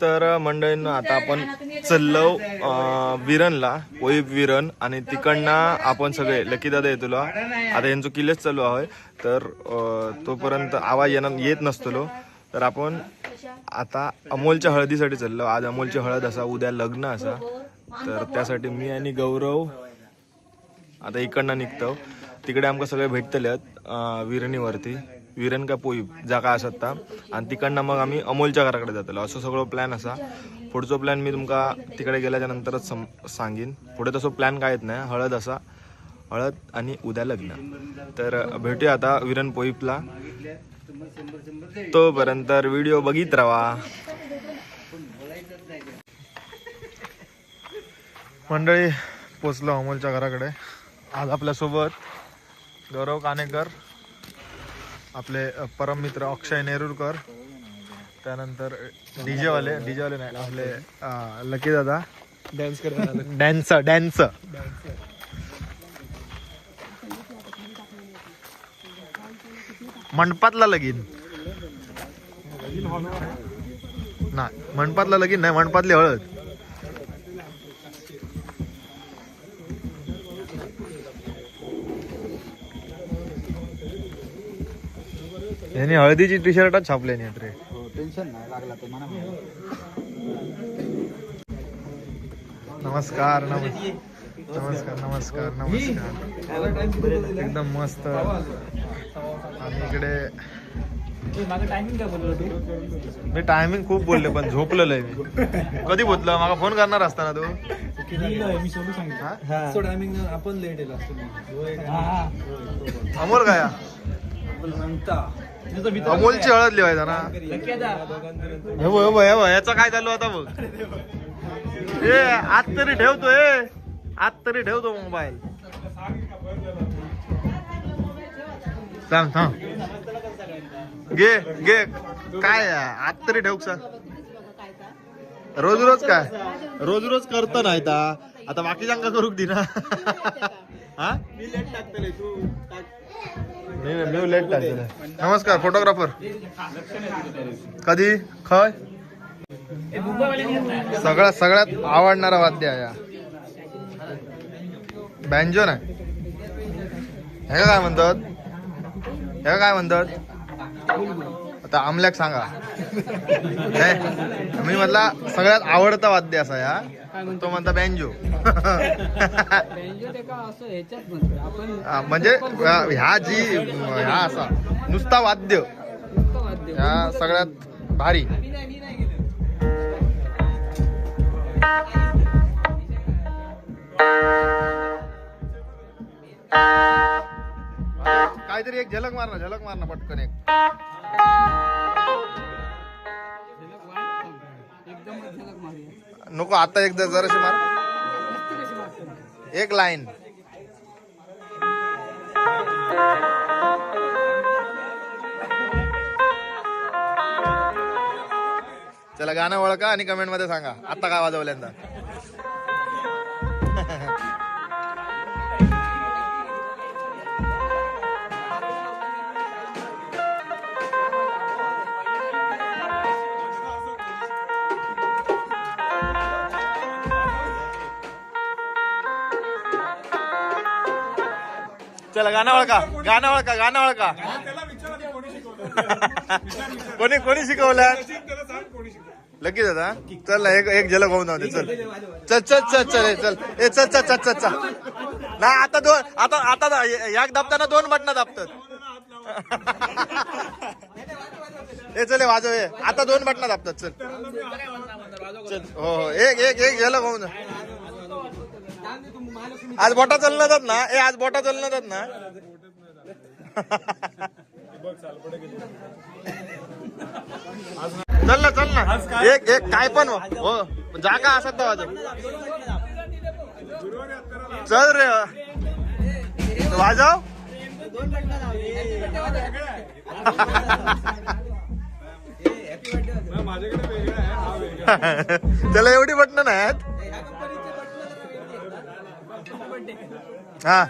तर मंडळींना आता आपण चाललो विरणला वैब विरण आणि तिकडनं आपण सगळे लकी दादा येतो आता यांचं किल्लेच चालू आहे. तर तोपर्यंत आवाज येणार येत नसतो तर आपण आता अमोलच्या हळदीसाठी चाललो. आज अमोलची हळद असा उद्या लग्न असा. तर त्यासाठी मी आणि गौरव आता इकडनं निघतो. तिकडे आमकां सगळे भेटतले आहेत विरणीवरती. विरन का पोई जागा असत. आणि तिकडनं मग आम्ही अमोलच्या घराकडे जातलो. असं सगळं प्लॅन असा. पुढचो प्लॅन मी तुमका तिकडे गेल्याच्या नंतरच सम सांगेन. पुढे तसं प्लॅन काय येत नाही. हळद असा. हळद आणि उद्या लग्न. तर भेटूया आता विरन पोईपला. तोपर्यंत व्हिडिओ बघित राहा. मंडळी पोचलो अमोलच्या घराकडे. आज आपल्यासोबत गौरव कानेकर आपले अ, परम मित्र अक्षय नेरुरकर त्यानंतर डीजे वाले डीजे वाले नाही आपले लकी दादा. डान्स डॅन्स डॅन्स मंडपातला लगीन. नाही मंडपातला लगीन नाही मंडपातली हळद. यांनी हळदीची टी शर्टच छापले नाही रे. टेन्शन नाही लागला ते म्हणा नमस्कार नमस्कार नमस्कार नमस्कार नमस्कार. एकदम मस्त. आणि इकडे माझं टायमिंग काय बोललो तू मी टायमिंग खूप बोलले पण झोपलेलो आहे मी. कधी बोललो? मागा फोन करणार असताना तू. आपण लेट अमोल काय अमोलची हळद लिवायचा ना. याचं काय चालू आता बघ. ए आत तरी ठेवतो ए. आत तरी ठेवतो मोबाईल. सांग सांग. घे घे. काय? आत तरी ठेवू सांग रोज रोज काय? रोज रोज करतो नाही आता बाकीच्यांका करूक दे ना. हा? मी लेट टाकतले तू. मी मी लेट टाकलेलं नमस्कार फोटोग्राफर कधी? खय? सगळ्यात सगळ्यात आवडणारा वाद्य आहे हा. बँजो नाही. हे काय म्हणतात? हे काय म्हणतात? आता आमल्याक सांगा. हे, मी म्हटला सगळ्यात आवडता वाद्य असा या. तो म्हणता? बँजो. म्हणजे ह्या जी ह्या असा नुसता वाद्य. ह्या सगळ्यात भारी. काहीतरी एक झलक मार ना झलक मार ना पटकन एक. नको आता एकदा जराशी मार. एक लाईन. चला गाणं ओळखा आणि कमेंटमध्ये सांगा. आता काय वाजवल्यांदा चला गाणं ओळखा गाणं ओळखा गाणं ओळखा. कोणी कोणी शिकवलं? लगेच आता चल ना एक एक झलक होऊन जाऊ दे चल. चल चल चल चल ए, चल. ए चल चल चल चल चल. नाही आता दोन आता आता याक दाबताना दोन बटणं दाबतात. ए चल ए, वाजव आता दोन बटणं दाबतात चल. चल हो हो एक एक एक झलक होऊन जा. आज बोटा चालणार जात ना. ए आज बोटा चालणार जात ना. चल ना चल ना. एक एक काय पण हो. हो. जागा असत तो वाजव चल रे. वाजव. त्याला एवढी बटणं नाही आहेत. हा.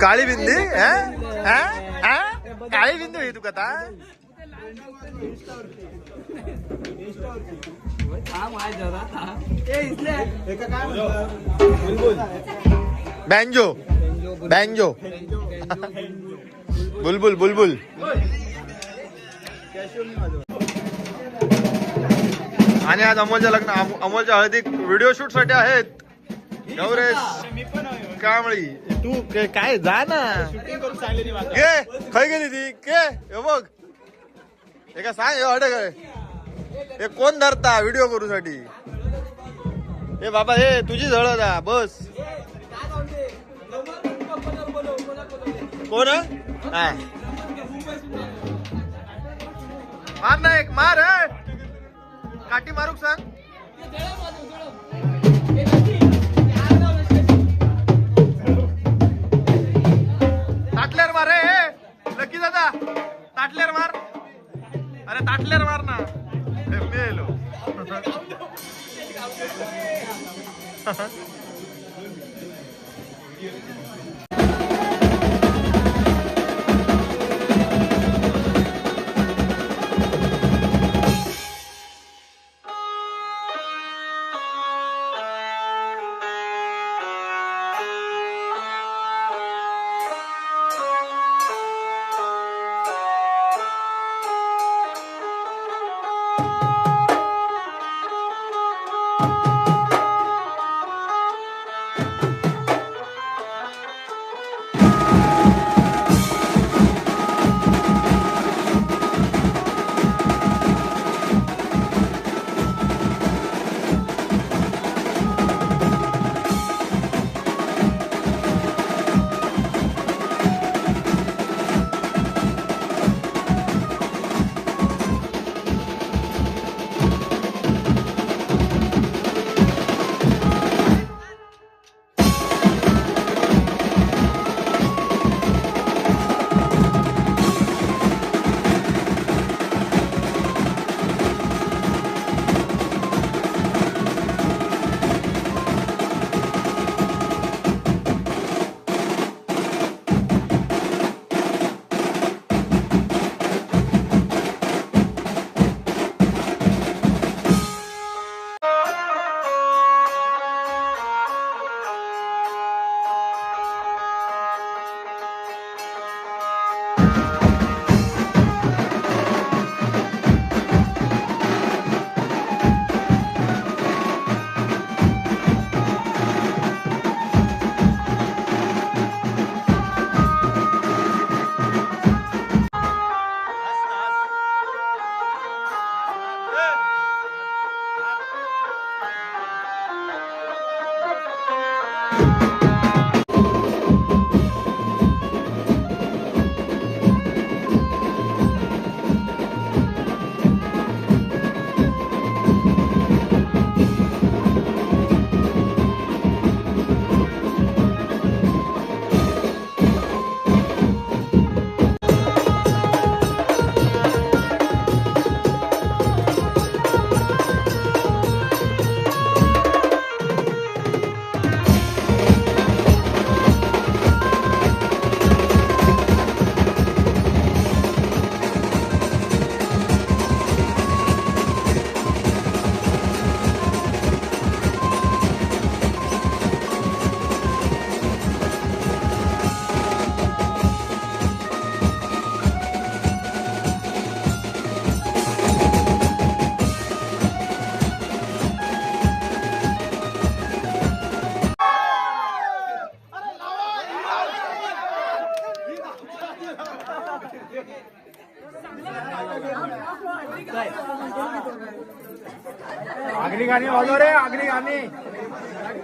काळी बिंदी? हं? हं? हं? काळी बिंदी होई तू? कथा बँजो बँजो बुलबुल बुलबुल आणि आज अमोलच्या लग्न अम- अमोलच्या हळदी व्हिडिओ शूटसाठी आहेत. कांबळी. तू काय- जा ना. गे खय गेली ती? के? हे बघ. हे का सांग हे हडे काय? हे कोण धरता व्हिडिओ करू साठी हे बाबा हे तुझी झळ जा बस. कोण? हा? मार ना एक मार हे. काठी मारूक सांग. ताटल्यार मार रे लकी दादा ताटल्यार मार. अरे ताटल्यार मार ना. हे मेलो. beautiful.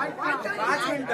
पाँच मिनट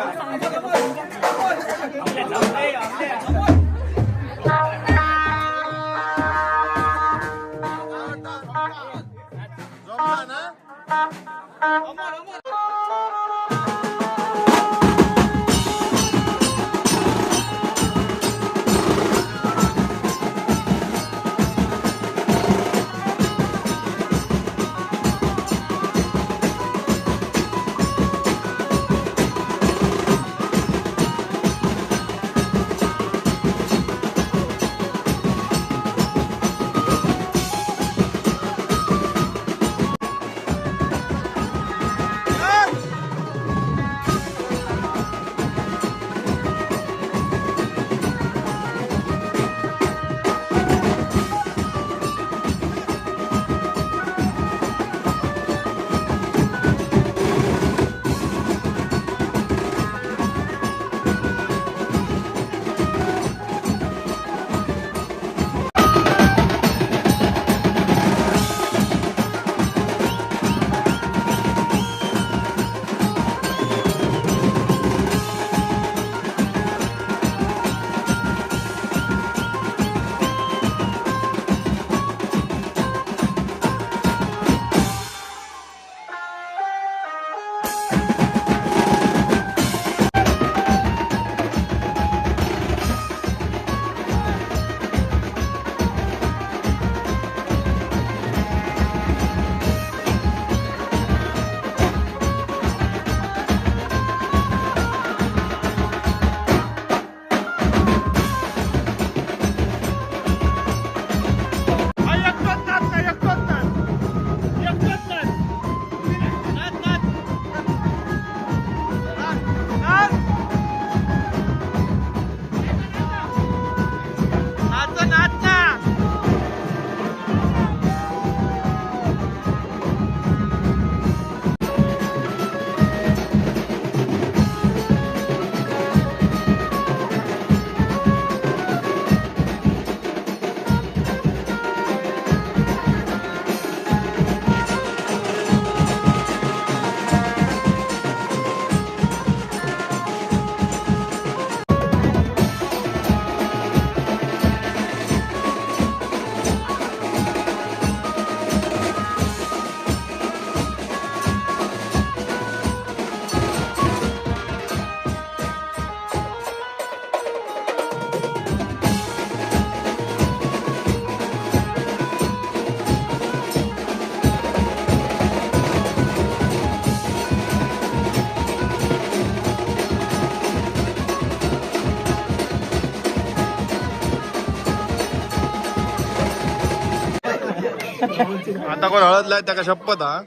आता कोण हळद लाय त्याका शपथ हा?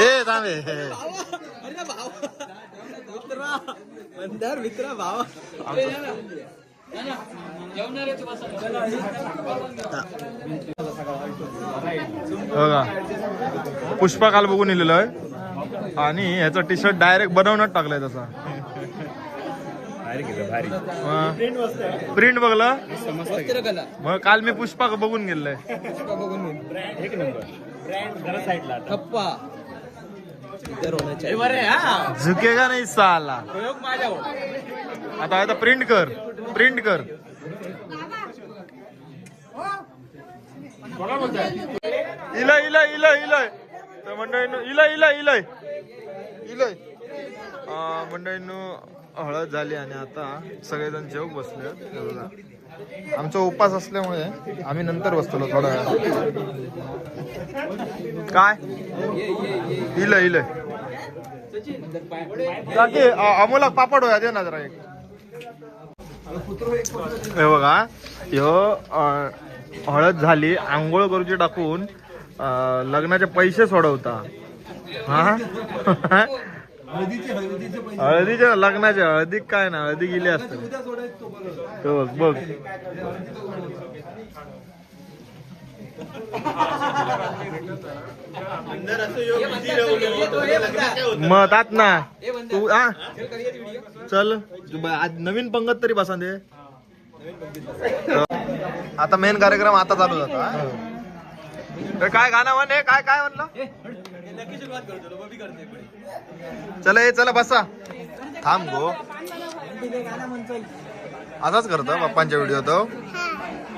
हे थांबे. मित्र भाव. बघा. पुष्पा काल बघून इलेलो आहे. आणि ह्याचा टी शर्ट डायरेक्ट बनवूनच टाकलाय तसा. प्रिंट बघलं? मग काल मी पुष्पा बघून गेलोय कप्पा झुकेगा नाही साला? आता आता प्रिंट कर प्रिंट कर. इलय इलय इलय इलय. तर मंडळीनं इलय इलय इलय. इलय. अं, मंडळीनं हळद झाली आणि आता सगळेजण जेव बसले बघा. आमचा उपास असल्यामुळे आम्ही नंतर बसतो थोडा वेळ काय? इलय इलय अमोला पापड होया दे ना जरा एक. हे बघा ह्यो हळद झाली आंघोळ करूची टाकून लग्नाचे पैसे सोडवता. हा? हळदीच्या लग्नाचे हळदी काय ना हळदी गेली असते. तो बघ तो बघ बघ. मग तात ना. तू आ? चल. आज नवीन पंगत तरी बसा दे. आता मेन कार्यक्रम आता चालू झाला? तर काय गाणं म्हण? काय काय म्हणलं? चला ये चला बसा थांब गो असाच करतो पप्पांच्या व्हिडिओ तो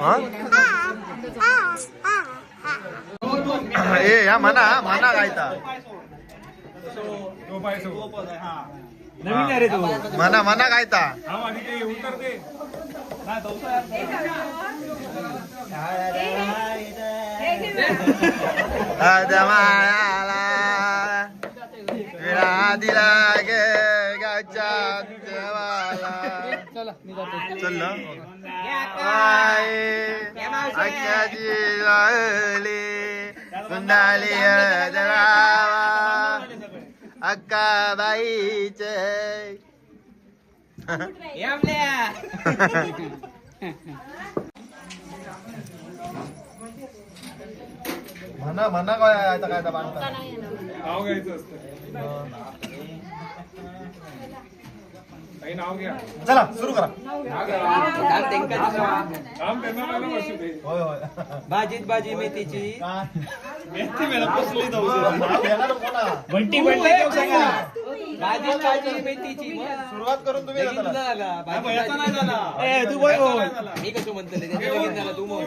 हा? ए या म्हणा म्हणा गायता नवीन रे तो म्हणा म्हणा गायता आदमाला विळा दिला गे गाच्या देवाला चल ना. आख्याची जळावा अक्का बाईचे म्हणा म्हणा काय आता काय बांधता नाव घ्यायचं असतं. काही नाव घ्या. चला सुरू करा. मला होय होय. भाजीत भाजी मेथीची. बंटी बंटी भाजीत भाजी मेथीची. मग सुरुवात करून तुम्ही लगीन. झाला भाजी याचा नाही झाला. ए, तू बोल बोल. मी कसं म्हणतो लगीन झालं तू म्हण.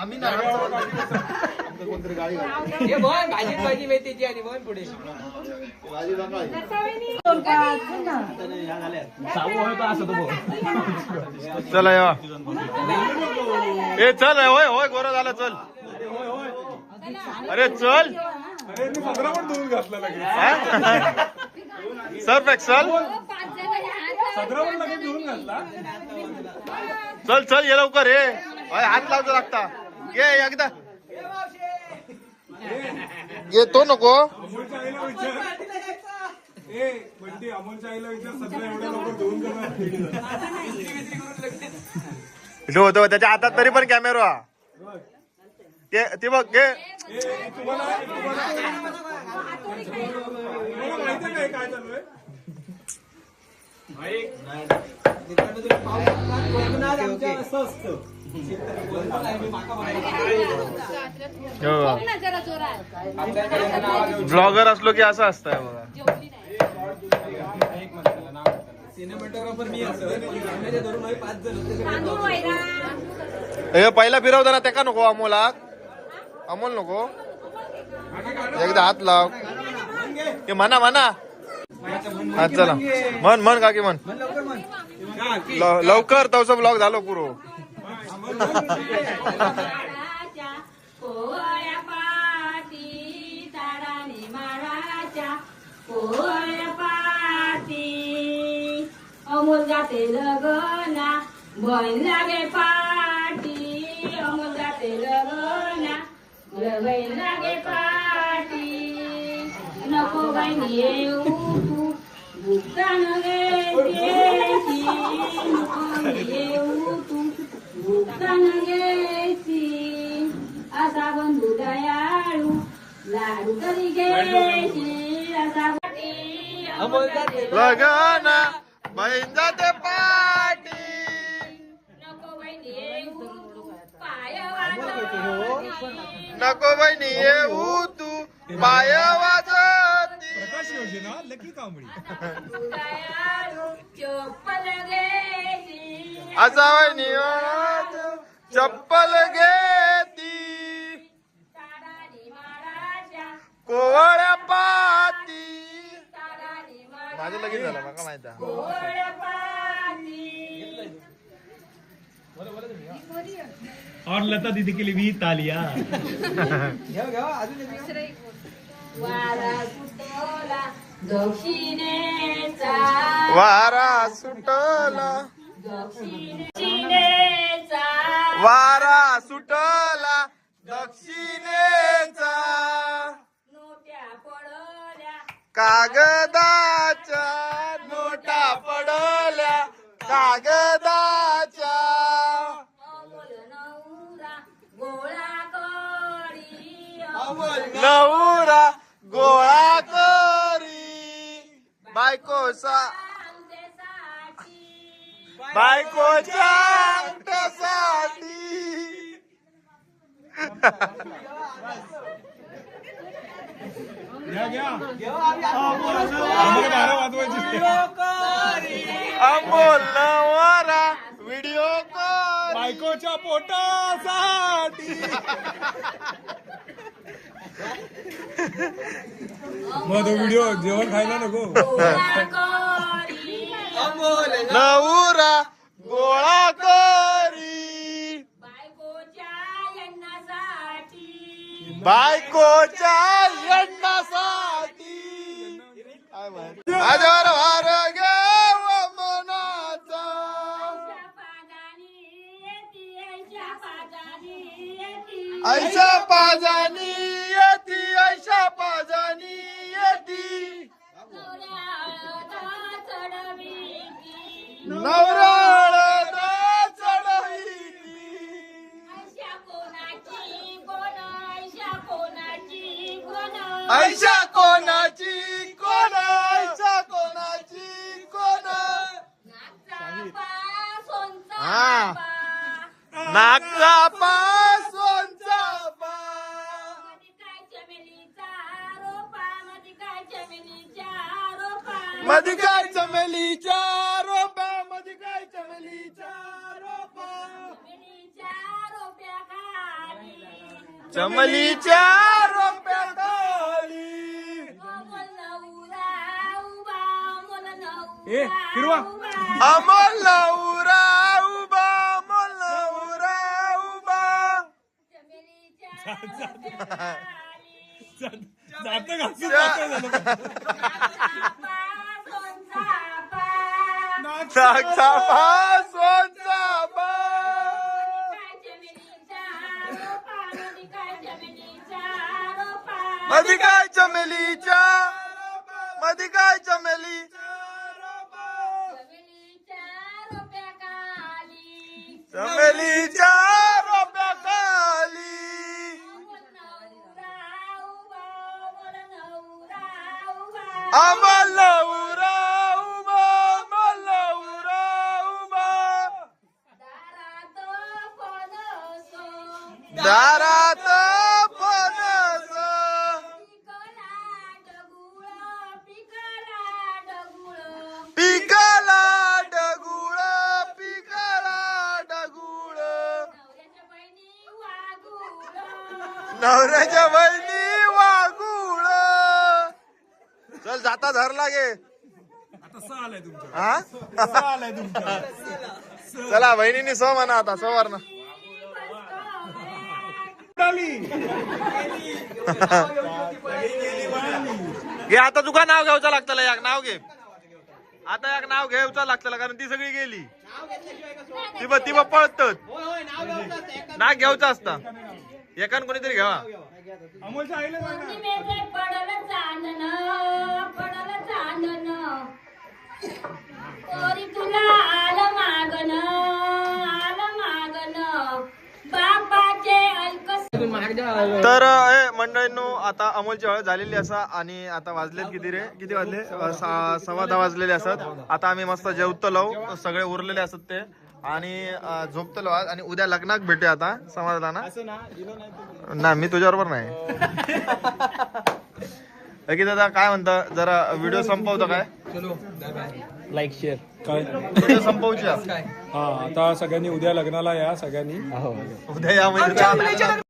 आम्ही ना आमचं कोणतरी गाडी घाल. हे म्हण भाजीत भाजी मेथीची आणि पुढे. गाडी. चला या. ए चल होय होय गोरं झालं चल. अरे चल. सर्फ एक्सल चल. चल ये लवकर ये. अय, हात लावतो लागता घे एकदा. घे तो नको. ठेवतो त्याच्या हातात तरी पण कॅमेरा ते ते बघ घे ब्लॉगर असलो की असं असतंय बघा. सिनेमॅटोग्राफर मी असतो पहिला फिरवताना ते का नको अमोलाक. अमोल नको. एकदा हात लाव. हे म्हणा म्हणा हा चला. म्हण म्हण काकी म्हण. लवकर तवचा ब्लॉग झालो पुरो. पोळ्या पाटी ताराने माराच्या पोळ्या पाटी अमोल जाते लगना बन लागे पाटी बैलगणा बैल लागे पाटी नको बहिनी नको असा असा लगाना बहिण जाते पा नको बहिणी येऊ तू पाय वाजती प्रकाश योजना लकी कांबळी. दयाळू चप्पल घेती असा वहिनी चप्पल घेती. कोवळ्या पाती. माझं झालं मला माहीत आहे. और लता दीदी के लिए भी तालिया. वारा सुटला दक्षिणेचा वारा सुटला. दक्षिणेचा वारा सुटला दक्षिणेचा नोट्या पडल्या. कागदाच्या नोटा पडल्या. कागदाच्या बायकोचा. बायकोच्या अंगठ्यासाठी. अमोल नवरा व्हिडिओ कॉल बायकोच्या पोटासाठी. मग तो व्हिडिओ जेवण खायला नको. गोळा करी. अमोल नवरा गोळा करी बायकोच्या वार मनाचा. येती ऐशा पाजानी येती ऐशा पाजानी येती. नवऱ्याला चढविती. ऐशा कोणाची कोण? ऐशा कोणाची कोण? हा. पा. नागचा पासोनचा मधी काय चमेलीच्या रोपा मधी काय चमेलीच्या रोपा चमेलीच्या रोप्या चमलीच्या रोप्या ए, नवरा फिरवा. उभा. अमोल नवरा उभा अमोल नवरा उभा जात घासून जातं झालं. नागचा सोनचा पा नागचा पासोनचा पा काय चमेलीच्या रोपा मधी काय चमेलीच्या रोपा मधी काय चमेलीच्या चमेलीच्या रोप्या खाली चमेलीच्या रोप्या खाली अमोल नवरा उभा अमोल नवरा उभा. आम्हाला उरा उभा मला उरा उभा दारात फणस, दारात फणस पिकला डगुळ, पिकला डगुळ. पिकाला डगुळ पिकाला डगुळ नवऱ्याच्या बहिणी वागुळ चल जाता धरला गे. आता सहा आलाय तुमच्या. हा? सहा आलाय तुमच्या. चला बहिणीनी सो म्हणा आता सवारनं आली. घे आता तुका नाव घ्यावचं लागतं याक नाव घे. आता याक नाव घ्यावचं लागतं कारण ती सगळी गेली. ती बघ ती बघ पळतात नाव घ्यावंच असतं. ना घ्यावचं असता एकान कोणीतरी घ्यावा. अमोलच्या आईला चांदन पडल चांदन तुला आलं मागन तर मंडळींनो आता अमोलची हळद झालेली असा आणि आता वाजलेत किती रे? किती वाजले? सव्वा दहा वाजलेले असत. आता आम्ही मस्त जेवतलो सगळे उरलेले असत ते. आणि झोपतलो आज. आणि उद्या लग्नाक भेटूया आता समाजाला ना? असं ना दिलं नाही तुम्ही. नाही मी तुझ्याबरोबर नाही. की दादा काय म्हणता? जरा व्हिडिओ संपवतो काय? लाईक शेअर काय? संपवची हा आता सगळ्यांनी उद्या लग्नाला या सगळ्यांनी. उद्या या म्हणजे